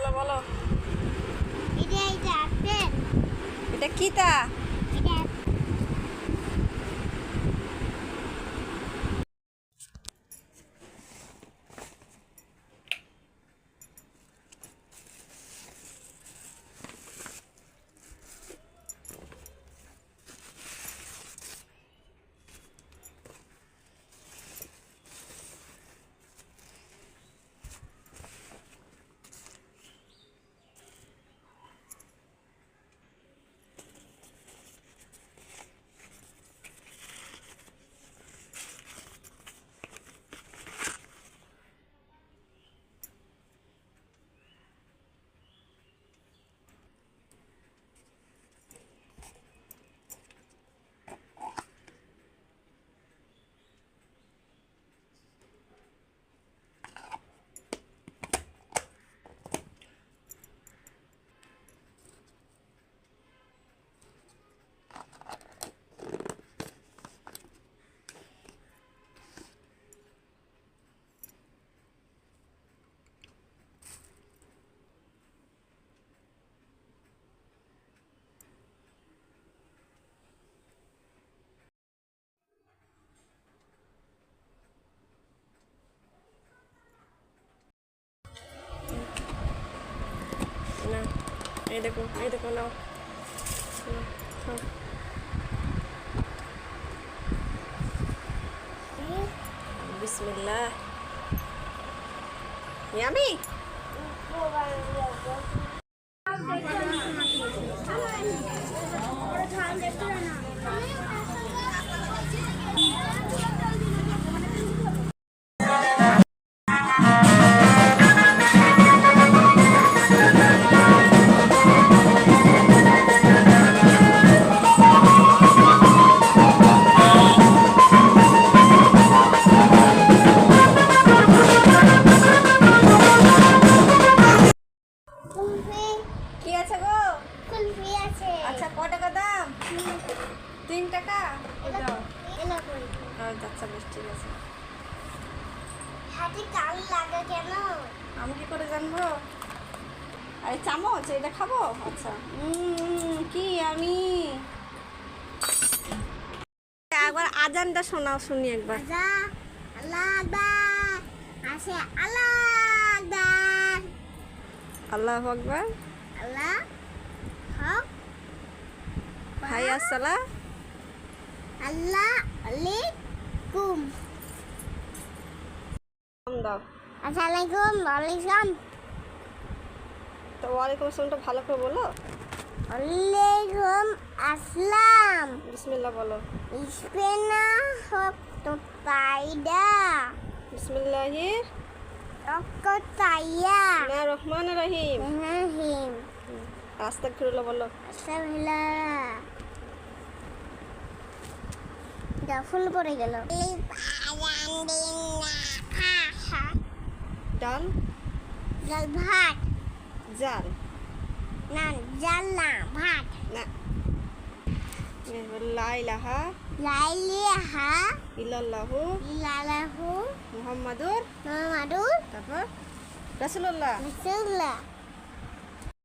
বলো বলো। এটা এটা এটা কি তা এটা না এই দেখো এই দেখো নাও। বিসমিল্লাহ। ইয়ামি? কুলফি। কি আছে গো? কুলফি আছে। আচ্ছা ক টাকা দাম? তিন টাকা? কই আচ্ছা বেশ ঠিক আছে। হাতে কাল লাগা কেন? আমি কি করে জানব? আরে চামচ এটা খাব? আচ্ছা। উম, কি আমি? একবার আজানটা শোনাও শুনি একবার। আল্লাহ আসে আল্লাহ। আল্লাহ আকবার। আল্লাহ হক। হাই আসসালা আল্লাহ আলাইকুম। দাও। আসসালামাইকুম ওয়ালাইকুম। তো ওয়ালাইকুম আসসালামটা ভালো করে বলো। ওয়ালাইকুম আসসালাম। বিসমিল্লাহ বলো। হক তো বিসমিল্লাহির তাইয়া না রহমান রহিম। রহিম আস্তাক ফিরুল্লাহ বলো। আস্তাগফিরুল্লাহ। যা ফুল পড়ে গেল। ডাল জল ভাত। জাল। না জাল না ভাত। না। লাইলাহা লাইলিহা ইল্লাল্লাহু লালাহু মুহাম্মাদুর মামাদুর তারপর? রাসূলুল্লাহ। রাসূলুল্লাহ।